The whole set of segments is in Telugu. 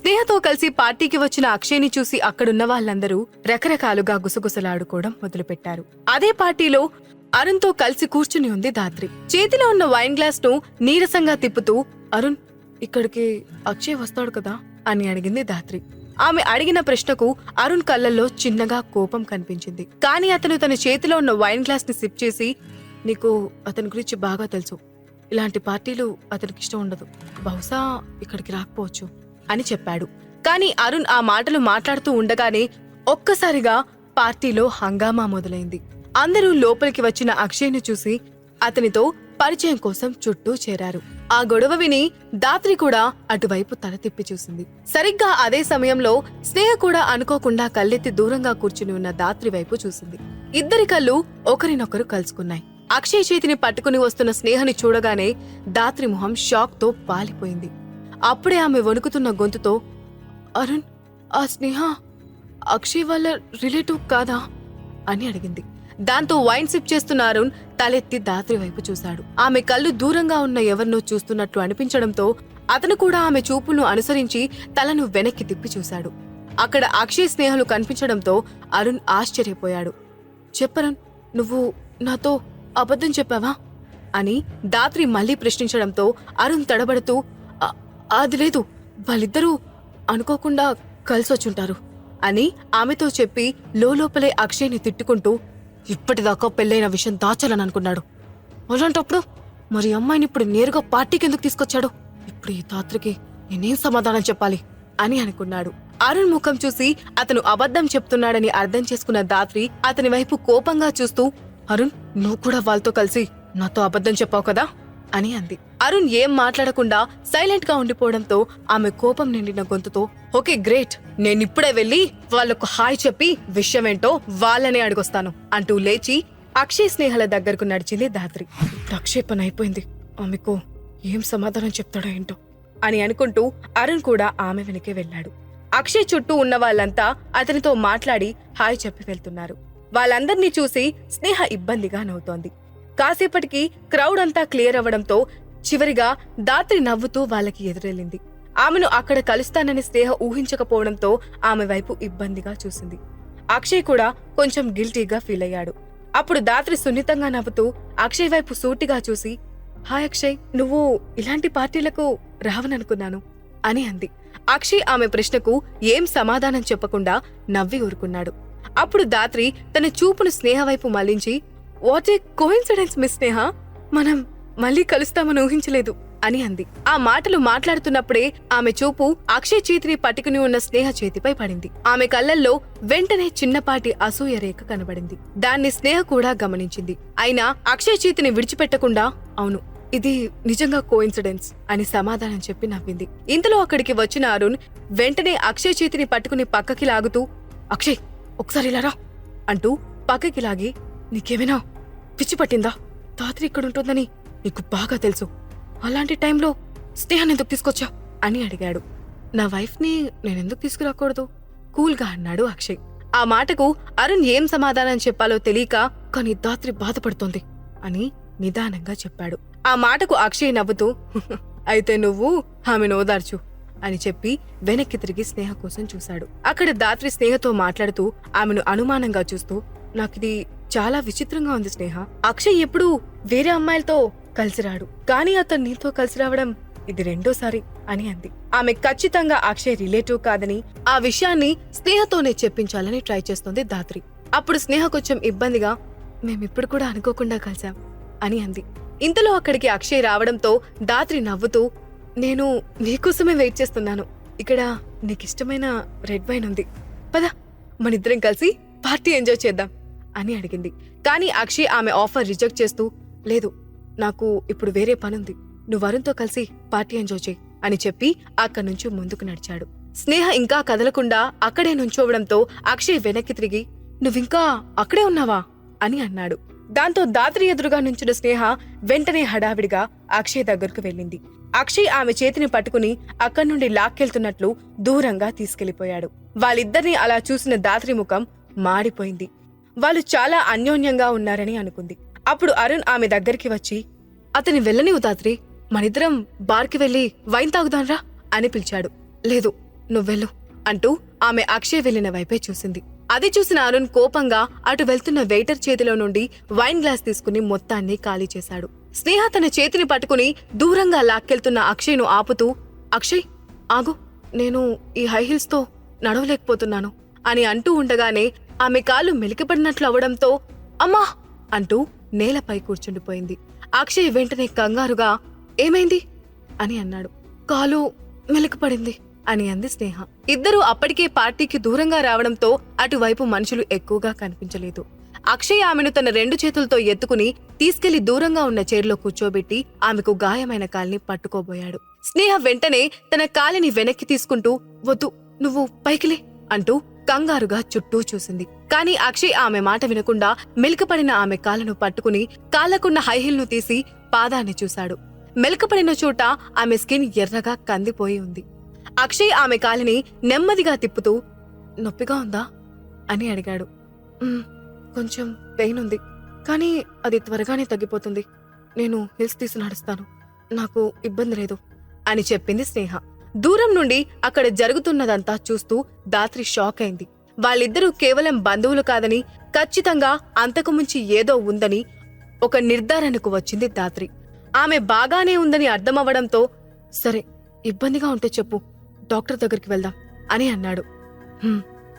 స్నేహతో కలిసి పార్టీకి వచ్చిన అక్షయ్ని చూసి అక్కడున్న వాళ్ళందరూ రకరకాలుగా గుసగుసలాడుకోవడం మొదలుపెట్టారు. అదే పార్టీలో అరుణ్తో కలిసి కూర్చుని ఉంది దాత్రి చేతిలో ఉన్న వైన్ గ్లాస్ను నీరసంగా తిప్పుతూ అరుణ్ ఇక్కడికి అక్షయ్ వస్తాడు కదా? అని అడిగింది దాత్రి ఆమె అడిగిన ప్రశ్నకు అరుణ్ కళ్ళల్లో చిన్నగా కోపం కనిపించింది. కానీ అతను తన చేతిలో ఉన్న వైన్ గ్లాస్ని సిప్ చేసి నీకు అతని గురించి బాగా తెలుసు. ఇలాంటి పార్టీలు అతనికి ఇష్టం ఉండదు. బహుశా ఇక్కడికి రాకపోవచ్చు. అని చెప్పాడు. కానీ అరుణ్ ఆ మాటలు మాట్లాడుతూ ఉండగానే ఒక్కసారిగా పార్టీలో హంగామా మొదలైంది. అందరూ లోపలికి వచ్చిన అక్షయ్ను చూసి అతనితో పరిచయం కోసం చుట్టూ చేరారు. ఆ గొడవ విని దాత్రి కూడా అటువైపు తల తిప్పి చూసింది. సరిగ్గా అదే సమయంలో స్నేహ కూడా అనుకోకుండా కళ్ళెత్తి దూరంగా కూర్చుని ఉన్న దాత్రి వైపు చూసింది. ఇద్దరి కళ్ళు ఒకరినొకరు కలుసుకున్నాయి. అక్షయ్ చేతిని పట్టుకుని వస్తున్న స్నేహని చూడగానే దాత్రి మొహం షాక్తో పాలిపోయింది. అప్పుడే ఆమె వణుకుతున్న గొంతుతో అరుణ్ ఆ స్నేహ అక్షయ్ వాళ్ళ రిలేటివ్ కాదా? అని అడిగింది. దాంతో వైన్ సిప్ చేస్తున్న అరుణ్ తలెత్తి దాత్రి వైపు చూశాడు. ఆమె కళ్ళు దూరంగా ఉన్న ఎవరినో చూస్తున్నట్టు అనిపించడంతో అతను కూడా ఆమె చూపులను అనుసరించి తలను వెనక్కి తిప్పి చూశాడు. అక్కడ అక్షయ్ స్నేహలు కనిపించడంతో అరుణ్ ఆశ్చర్యపోయాడు. చెప్పరన్ నువ్వు నాతో అబద్ధం చెప్పావా? అని దాత్రి మళ్ళీ ప్రశ్నించడంతో అరుణ్ తడబడుతూ అది లేదు. వాళ్ళిద్దరూ అనుకోకుండా కలిసొచ్చుంటారు. అని ఆమెతో చెప్పి లోపలే అక్షయ్ని తిట్టుకుంటూ ఇప్పటిదాకా పెళ్ళైన విషయం దాచాలని అనుకున్నాడు. అలాంటప్పుడు మరి అమ్మాయిని ఇప్పుడు నేరుగా పార్టీకి ఎందుకు తీసుకొచ్చాడు? ఇప్పుడు ఈ తాత్రికి నేనేం సమాధానం చెప్పాలి? అని అనుకున్నాడు. అరుణ్ ముఖం చూసి అతను అబద్ధం చెప్తున్నాడని అర్థం చేసుకున్న దాత్రి అతని వైపు కోపంగా చూస్తూ అరుణ్ నువ్వు కూడా వాళ్ళతో కలిసి నాతో అబద్ధం చెప్పావు కదా? అని అంది. అరుణ్ ఏం మాట్లాడకుండా సైలెంట్గా ఉండిపోవడంతో ఆమె కోపం నిండిన గొంతుతో ఓకే గ్రేట్. నేనిప్పుడే వెళ్ళి వాళ్ళకు హాయ్ చెప్పి విషయమేంటో వాళ్ళనే అడిగొస్తాను అంటూ లేచి అక్షయ్ స్నేహల దగ్గరకు నడిచింది దాత్రి ప్రక్షేపణ అయిపోయింది. ఆమెకు ఏం సమాధానం చెప్తాడో ఏంటో? అని అనుకుంటూ అరుణ్ కూడా ఆమె వెనకే వెళ్ళాడు. అక్షయ్ చుట్టూ ఉన్న వాళ్ళంతా అతనితో మాట్లాడి హాయ్ చెప్పి వెళ్తున్నారు. వాళ్ళందర్నీ చూసి స్నేహ ఇబ్బందిగా నవ్వుతోంది. కాసేపటికి క్రౌడ్ అంతా క్లియర్ అవ్వడంతో చివరిగా దాత్రి నవ్వుతూ వాళ్ళకి ఎదురెళ్ళింది. ఆమెను అక్కడ కలుస్తానని స్నేహ ఊహించకపోవడంతో ఆమె వైపు ఇబ్బందిగా చూసింది. అక్షయ్ కూడా కొంచెం గిల్టీగా ఫీల్ అయ్యాడు. అప్పుడు దాత్రి సున్నితంగా నవ్వుతూ అక్షయ్ వైపు సూటిగా చూసి హాయ్ అక్షయ్ నువ్వు ఇలాంటి పార్టీలకు రావననుకున్నాను అని అంది. అక్షయ్ ఆమె ప్రశ్నకు ఏం సమాధానం చెప్పకుండా నవ్వి ఊరుకున్నాడు. అప్పుడు దాత్రి తన చూపును స్నేహ వైపు మళ్ళించి what a coincidence miss Sneha? మనం మళ్ళీ కలుస్తామని ఊహించలేదు అని అంది. ఆ మాటలు మాట్లాడుతున్నప్పుడే ఆమె చూపు అక్షయ్ చేతిని పట్టుకుని ఉన్న స్నేహ చేతిపై పడింది. ఆమె కళ్ళల్లో వెంటనే చిన్నపాటి అసూయ రేఖ కనబడింది. దాన్ని స్నేహ కూడా గమనించింది. అయినా అక్షయ్ చేతిని విడిచిపెట్టకుండా అవును ఇది నిజంగా కోఇన్సిడెన్స్ అని సమాధానం చెప్పి నవ్వింది. ఇంతలో అక్కడికి వచ్చిన అరుణ్ వెంటనే అక్షయ్ చేతిని పట్టుకుని పక్కకి లాగుతూ అక్షయ్ ఒకసారి ఇలా రా అంటూ పక్కకి లాగి నీకేమైనా పిచ్చి పట్టిందా? తాత్రి ఇక్కడుంటుందని నీకు బాగా తెలుసు. అలాంటి టైంలో స్నేహాన్ని ఎందుకు తీసుకొచ్చా? అని అడిగాడు. నా వైఫ్ని నేనెందుకు తీసుకురాకూడదు? కూల్గా అన్నాడు అక్షయ్. ఆ మాటకు అరుణ్ ఏం సమాధానం చెప్పాలో తెలియక కానీ దాత్రి బాధపడుతోంది అని నిదానంగా చెప్పాడు. ఆ మాటకు అక్షయ్ నవ్వుతూ అయితే నువ్వు ఆమెను ఓదార్చు అని చెప్పి వెనక్కి తిరిగి స్నేహ కోసం చూశాడు. అక్కడ దాత్రి స్నేహతో మాట్లాడుతూ ఆమెను అనుమానంగా చూస్తూ నాకిది చాలా విచిత్రంగా ఉంది స్నేహ. అక్షయ్ ఎప్పుడు వేరే అమ్మాయిలతో కలిసి రాడు కానీ అతను నీతో కలిసి రావడం ఇది రెండోసారి అని అంది. ఆమె ఖచ్చితంగా అక్షయ్ రిలేటివ్ కాదని ఆ విషయాన్ని స్నేహతోనే చెప్పించాలని ట్రై చేస్తోంది దాత్రి అప్పుడు స్నేహ కొంచెం ఇబ్బందిగా మేమిప్పుడు కూడా అనుకోకుండా కలిసాం అని అంది. ఇంతలో అక్కడికి అక్షయ్ రావడంతో దాత్రి నవ్వుతూ నేను నీకోసమే వెయిట్ చేస్తున్నాను. ఇక్కడ నీకిష్టమైన రెడ్ వైన్ ఉంది. పద మనిద్దరం కలిసి పార్టీ ఎంజాయ్ చేద్దాం అని అడిగింది. కానీ అక్షయ్ ఆమె ఆఫర్ రిజెక్ట్ చేస్తూ లేదు నాకు ఇప్పుడు వేరే పనుంది. నువ్వు వరుణ్తో కలిసి పార్టీ ఎంజాయ్ చేయి అని చెప్పి అక్కడి నుంచి ముందుకు నడిచాడు. స్నేహ ఇంకా కదలకుండా అక్కడే నుంచోవడంతో అక్షయ్ వెనక్కి తిరిగి నువ్వింకా అక్కడే ఉన్నావా? అని అన్నాడు. దాంతో దాత్రి ఎదురుగా నుంచిన స్నేహ వెంటనే హడావిడిగా అక్షయ్ దగ్గరకు వెళ్ళింది. అక్షయ్ ఆమె చేతిని పట్టుకుని అక్కడి నుండి లాక్కెళ్తున్నట్లు దూరంగా తీసుకెళ్ళిపోయాడు వాళ్ళిద్దరినీ అలా చూసిన దాత్రి ముఖం మాడిపోయింది. వాళ్ళు చాలా అన్యోన్యంగా ఉన్నారని అనుకుంది. అప్పుడు అరుణ్ ఆమె దగ్గరికి వచ్చి అతని వెళ్ళనివు తాత్రి. మనిద్దరం బార్కి వెళ్ళి వైన్ తాగుదాన్రా అని పిలిచాడు. లేదు నువ్వెళ్ళు అంటూ ఆమె అక్షయ్ వెళ్ళిన వైపే చూసింది. అది చూసిన అరుణ్ కోపంగా అటు వెళ్తున్న వెయిటర్ చేతిలో నుండి వైన్ గ్లాస్ తీసుకుని మొత్తాన్ని ఖాళీ చేశాడు. స్నేహ తన చేతిని పట్టుకుని దూరంగా లాక్కెళ్తున్న అక్షయ్ను ఆపుతూ అక్షయ్ ఆగు. నేను ఈ హై హిల్స్తో నడవలేకపోతున్నాను అని అంటూ ఉండగానే ఆమె కాలు మెలికిపడినట్లు అవడంతో అమ్మా అంటూ నేలపై కూర్చుండిపోయింది. అక్షయ్ వెంటనే కంగారుగా ఏమైంది? అని అన్నాడు. కాలు మెలకపడింది అని అంది స్నేహ. ఇద్దరూ అప్పటికే పార్టీకి దూరంగా రావడంతో అటువైపు మనుషులు ఎక్కువగా కనిపించలేదు. అక్షయ్ ఆమెను తన రెండు చేతులతో ఎత్తుకుని తీసుకెళ్ళి దూరంగా ఉన్న చైర్లో కూర్చోబెట్టి ఆమెకు గాయమైన కాలిని పట్టుకోబోయాడు. స్నేహ వెంటనే తన కాలిని వెనక్కి తీసుకుంటూ వద్దు నువ్వు పైకిలే అంటూ కంగారుగా చుట్టూ చూసింది. కానీ అక్షయ్ ఆమె మాట వినకుండా మెలికపడిన ఆమె కాళ్ళను పట్టుకుని కాళ్ళకున్న హైహిల్ను తీసి పాదాన్ని చూశాడు. మెలకపడిన చోట ఆమె స్కిన్ ఎర్రగా కందిపోయి ఉంది. అక్షయ్ ఆమె కాలిని నెమ్మదిగా తిప్పుతూ నొప్పిగా ఉందా? అని అడిగాడు. కొంచెం పెయిన్ ఉంది. కానీ అది త్వరగానే తగ్గిపోతుంది. నేను హిల్స్ తీసి నడుస్తాను. నాకు ఇబ్బంది లేదు. అని చెప్పింది స్నేహ. దూరం నుండి అక్కడ జరుగుతున్నదంతా చూస్తూ దాత్రి షాక్ అయింది. వాళ్ళిద్దరూ కేవలం బంధువులు కాదని ఖచ్చితంగా అంతకుముంచి ఏదో ఉందని ఒక నిర్ధారణకు వచ్చింది దాత్రి. ఆమె బాగానే ఉందని అర్థమవ్వడంతో సరే ఇబ్బందిగా ఉంటే చెప్పు డాక్టర్ దగ్గరికి వెళ్దాం అని అన్నాడు.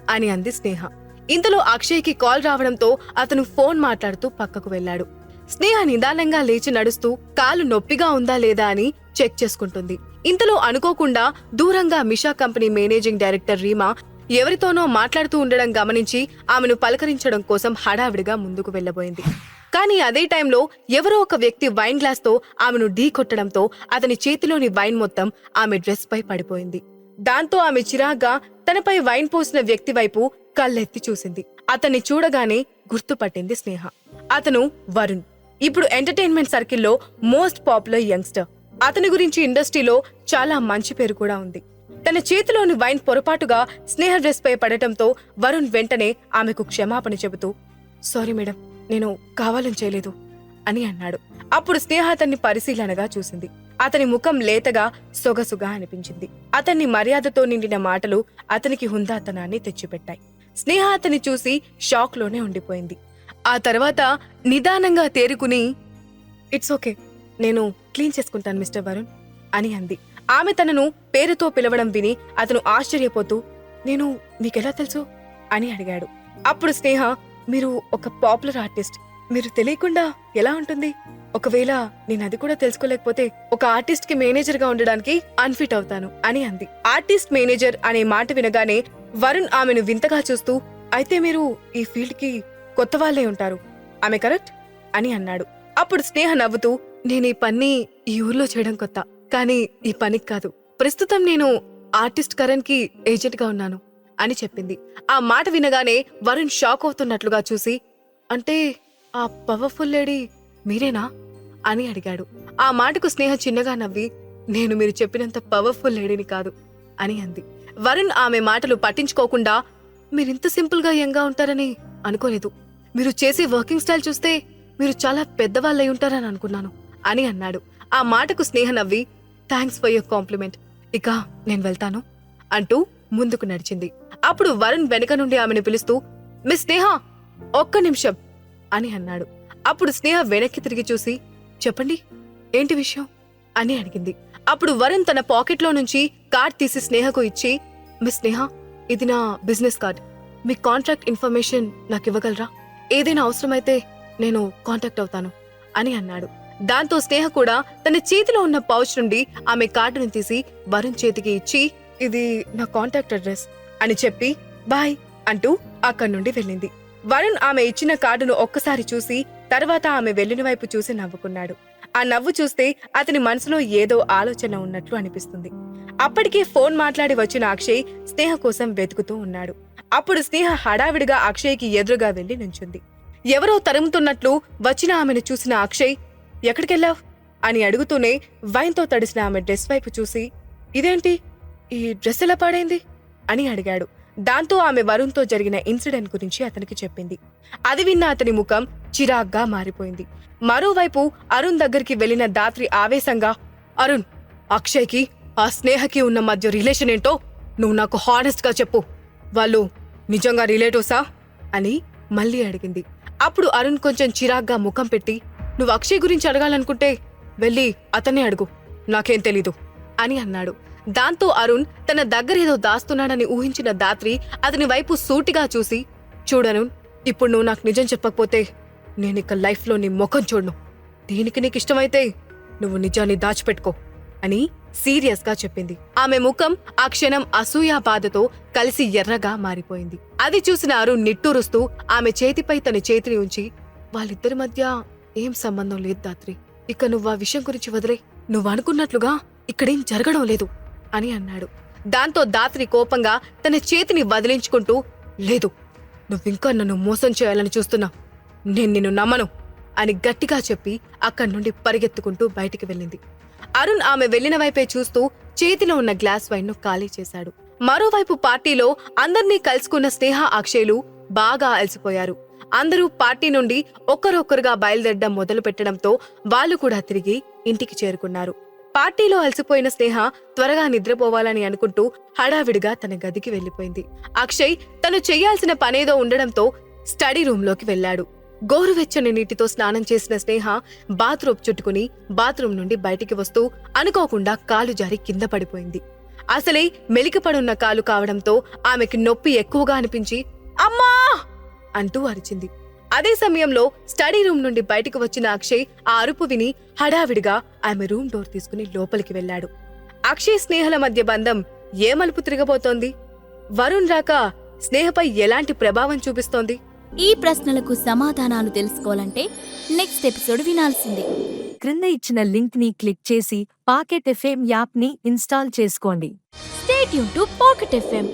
అని అంది స్నేహ. ఇంతలో అక్షయ్కి కాల్ రావడంతో అతను ఫోన్ మాట్లాడుతూ పక్కకు వెళ్ళాడు. స్నేహ నిదానంగా లేచి నడుస్తూ కాలు నొప్పిగా ఉందా లేదా? అని చెక్ చేసుకుంటుంది. ఇంతలో అనుకోకుండా దూరంగా Misha company managing director Reema ఎవరితోనో మాట్లాడుతూ ఉండడం గమనించి ఆమెను పలకరించడం కోసం హడావిడిగా ముందుకు వెళ్ళబోయింది కానీ అదే టైంలో ఎవరో ఒక వ్యక్తి వైన్ గ్లాస్తో ఆమెను ఢీ కొట్టడంతో అతని చేతిలోని వైన్ మొత్తం ఆమె డ్రెస్ పై పడిపోయింది. దాంతో ఆమె చిరాగ్గా తనపై వైన్ పోసిన వ్యక్తి వైపు కళ్ళెత్తి చూసింది. అతన్ని చూడగానే గుర్తుపట్టింది స్నేహ. అతను వరుణ్. ఇప్పుడు ఎంటర్టైన్మెంట్ సర్కిల్లో మోస్ట్ పాపులర్ యంగ్స్టర్. అతని గురించి ఇండస్ట్రీలో చాలా మంచి పేరు కూడా ఉంది. తన చేతిలోని వైన్ పొరపాటుగా స్నేహ డ్రెస్ పై పడటంతో వరుణ్ వెంటనే ఆమెకు క్షమాపణ చెబుతూ సారీ మేడం నేను కావాలని చేయలేదు అని అన్నాడు. అప్పుడు స్నేహ అతన్ని పరిశీలనగా చూసింది. అతని ముఖం లేతగా సొగసుగా అనిపించింది. అతన్ని మర్యాదతో నిండిన మాటలు అతనికి హుందాతనాన్ని తెచ్చిపెట్టాయి. స్నేహ అతన్ని చూసి షాక్లోనే ఉండిపోయింది. ఆ తర్వాత నిదానంగా తేరుకుని ఇట్స్ ఓకే నేను క్లీన్ చేసుకుంటాను మిస్టర్ వరుణ్ అని అంది. ఆమె తనను పేరుతో పిలవడం విని అతను ఆశ్చర్యపోతూ నేను మీకెలా తెలుసు? అని అడిగాడు. అప్పుడు స్నేహ మీరు ఒక పాపులర్ ఆర్టిస్ట్. మీరు తెలియకుండా ఎలా ఉంటుంది? ఒకవేళ నేను అది కూడా తెలుసుకోలేకపోతే ఒక ఆర్టిస్ట్కి మేనేజర్గా ఉండడానికి అన్ఫిట్ అవుతాను అని అంది. ఆర్టిస్ట్ మేనేజర్ అనే మాట వినగానే వరుణ్ ఆమెను వింతగా చూస్తూ అయితే మీరు ఈ ఫీల్డ్కి కొత్త వాళ్ళే ఉంటారు. ఆమె కరెక్ట్? అని అన్నాడు. అప్పుడు స్నేహ నవ్వుతూ నేను ఈ పని ఈ ఊర్లో చేయడం కొత్త. కానీ ఈ పనికి కాదు. ప్రస్తుతం నేను ఆర్టిస్ట్ కరణ్కి ఏజెంట్గా ఉన్నాను అని చెప్పింది. ఆ మాట వినగానే వరుణ్ షాక్ అవుతున్నట్లుగా చూసి అంటే ఆ పవర్ఫుల్ లేడీ మీరేనా? అని అడిగాడు. ఆ మాటకు స్నేహ చిన్నగా నవ్వి నేను మీరు చెప్పినంత పవర్ఫుల్ లేడీని కాదు అని అంది. వరుణ్ ఆమె మాటలు పట్టించుకోకుండా మీరింత సింపుల్గా యంగా ఉంటారని అనుకోలేదు. మీరు చేసే వర్కింగ్ స్టైల్ చూస్తే మీరు చాలా పెద్దవాళ్ళై ఉంటారని అనుకున్నాను అని అన్నాడు. ఆ మాటకు స్నేహ నవ్వి థ్యాంక్స్ ఫర్ యువర్ కాంప్లిమెంట్ ఇక నేను వెళ్తాను అంటూ ముందుకు నడిచింది. అప్పుడు వరుణ్ వెనక నుండి ఆమెను పిలుస్తూ మిస్ స్నేహ ఒక్క నిమిషం అని అన్నాడు. అప్పుడు స్నేహ వెనక్కి తిరిగి చూసి చెప్పండి ఏంటి విషయం? అని అడిగింది. అప్పుడు వరుణ్ తన పాకెట్లో నుంచి కార్డ్ తీసి స్నేహకు ఇచ్చి మిస్ స్నేహ ఇది నా బిజినెస్ కార్డ్. మీ కాంట్రాక్ట్ ఇన్ఫర్మేషన్ నాకు ఇవ్వగలరా? ఏదైనా అవసరమైతే నేను కాంటాక్ట్ అవుతాను అని అన్నాడు. దాంతో స్నేహ కూడా తన చేతిలో ఉన్న పౌచ్ నుండి ఆమె కార్డును తీసి వరుణ్ చేతికి ఇచ్చి ఇది నా కాంటాక్ట్ అడ్రస్ అని చెప్పి బాయ్ అంటూ అక్కడి నుండి వెళ్ళింది. వరుణ్ ఆమె ఇచ్చిన కార్డును ఒక్కసారి చూసి తర్వాత ఆమె వెళ్ళిన వైపు చూసి నవ్వుకున్నాడు. ఆ నవ్వు చూస్తే అతని మనసులో ఏదో ఆలోచన ఉన్నట్లు అనిపిస్తుంది. అప్పటికే ఫోన్ మాట్లాడి వచ్చిన అక్షయ్ స్నేహ కోసం వెతుకుతూ ఉన్నాడు. అప్పుడు స్నేహ హడావిడిగా అక్షయ్కి ఎదురుగా వెళ్ళి నుంచుంది. ఎవరో తరుముతున్నట్లు వచ్చిన ఆమెను చూసిన అక్షయ్ ఎక్కడికెళ్ళావ్? అని అడుగుతూనే వైన్తో తడిసిన ఆమె డ్రెస్ వైపు చూసి ఇదేంటి? ఈ డ్రెస్ ఎలా పాడైంది? అని అడిగాడు. దాంతో ఆమె వరుణ్తో జరిగిన ఇన్సిడెంట్ గురించి అతనికి చెప్పింది. అది విన్న అతని ముఖం చిరాగ్గా మారిపోయింది. మరోవైపు అరుణ్ దగ్గరికి వెళ్ళిన దాత్రి ఆవేశంగా అరుణ్ అక్షయ్కి ఆ స్నేహకి ఉన్న మధ్య రిలేషన్ ఏంటో నువ్వు నాకు హానెస్ట్గా చెప్పు. వాళ్ళు నిజంగా రిలేటివ్సా అని మళ్ళీ అడిగింది. అప్పుడు అరుణ్ కొంచెం చిరాగ్గా ముఖం పెట్టి నువ్వు అక్షయ్ గురించి అడగాలనుకుంటే వెళ్ళి అతన్నే అడుగు. నాకేం తెలీదు అని అన్నాడు. దాంతో అరుణ్ తన దగ్గరేదో దాస్తున్నాడని ఊహించిన దాత్రి అతని వైపు సూటిగా చూసి చూడను ఇప్పుడు నువ్వు నాకు నిజం చెప్పకపోతే నేనిక లైఫ్లో నీ ముఖం చూడను. దీనికి నీకు ఇష్టమైతే నువ్వు నిజాన్ని దాచిపెట్టుకో అని సీరియస్గా చెప్పింది. ఆమె ముఖం ఆ క్షణం అసూయా బాధతో కలిసి ఎర్రగా మారిపోయింది. అది చూసిన అరుణ్ నిట్టూరుస్తూ ఆమె చేతిపై తన చేతిని ఉంచి వాళ్ళిద్దరి మధ్య ఏం సంబంధం లేదు దాత్రి. ఇక నువ్వు ఆ విషయం గురించి వదిలే. నువ్వు అనుకున్నట్లుగా ఇక్కడేం జరగడం లేదు అని అన్నాడు. దాంతో దాత్రి కోపంగా తన చేతిని వదిలించుకుంటూ లేదు నువ్వింకా నన్ను మోసం చేయాలని చూస్తున్నా. నేను నిన్ను నమ్మను అని గట్టిగా చెప్పి అక్కడి నుండి పరిగెత్తుకుంటూ బయటికి వెళ్ళింది. అరుణ్ ఆమె వెళ్ళిన వైపే చూస్తూ చేతిలో ఉన్న గ్లాస్ వైన్ను ఖాళీ చేశాడు. మరోవైపు పార్టీలో అందర్నీ కలుసుకున్న స్నేహ అక్షయ్లు బాగా అలసిపోయారు. అందరూ పార్టీ నుండి ఒక్కరొక్కరుగా బయలుదేరడం మొదలు పెట్టడంతో వాళ్ళు కూడా తిరిగి ఇంటికి చేరుకున్నారు. పార్టీలో అలసిపోయిన స్నేహ త్వరగా నిద్రపోవాలని అనుకుంటూ హడావిడిగా తన గదికి వెళ్ళిపోయింది అక్షయ్ తను చేయాల్సిన పనేదో ఉండడంతో స్టడీ రూంలోకి వెళ్ళాడు. గోరువెచ్చని నీటితో స్నానం చేసిన స్నేహ బాత్రూమ్ చుట్టుకుని బాత్రూమ్ నుండి బయటికి వస్తూ అనుకోకుండా కాలు జారి కింద పడిపోయింది. అసలే మెలికపడున్న కాలు కావడంతో ఆమెకి నొప్పి ఎక్కువగా అనిపించి అమ్మా! అంటూ అరిచింది. అదే సమయంలో స్టడీ రూమ్ నుండి బయటకు వచ్చిన అక్షయ్ ఆ అరుపు విని హడావిడిగా ఆమె రూమ్ డోర్ తీసుకుని లోపలికి వెళ్ళాడు. అక్షయ్ స్నేహల మధ్య బంధం ఏ మలుపు తిరగబోతోంది? వరుణ్ రాక స్నేహపై ఎలాంటి ప్రభావం చూపిస్తోంది? ఈ ప్రశ్నలకు సమాధానాలు తెలుసుకోవాలంటే నెక్స్ట్ ఎపిసోడ్ వినాల్సిందే. క్రింద ఇచ్చిన లింక్ని క్లిక్ చేసి పాకెట్ ఎఫ్ఎం యాప్ని ఇన్స్టాల్ చేసుకోండి. స్టేట్ యూన్ టు పాకెట్ ఎఫ్ఎం